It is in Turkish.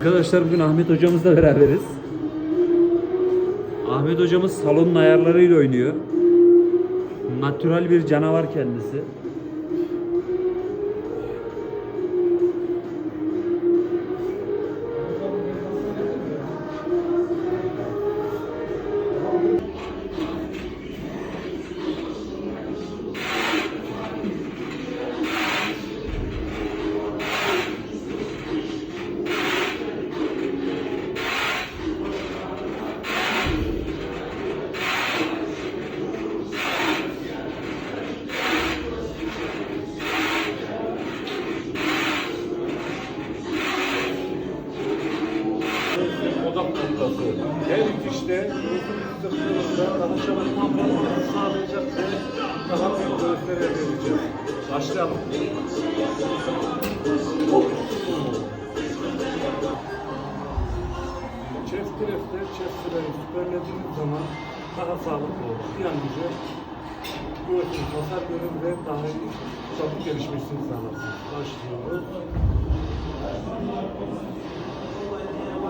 Arkadaşlar bugün Ahmet hocamızla beraberiz. Ahmet hocamız salonun ayarlarıyla oynuyor. Natürel bir canavar kendisi. Odak noktası. Her gözün sıktığında daha çalışma yapmanızı sağlayacak daha büyük göğüsler elde edeceğiz. Başlayalım. Chest press'te chest sırayı süperlediğiniz zaman daha sağlıklı olur. Bir an önce göğsün hasar görür ve daha çabuk gelişmesini sağlarsınız.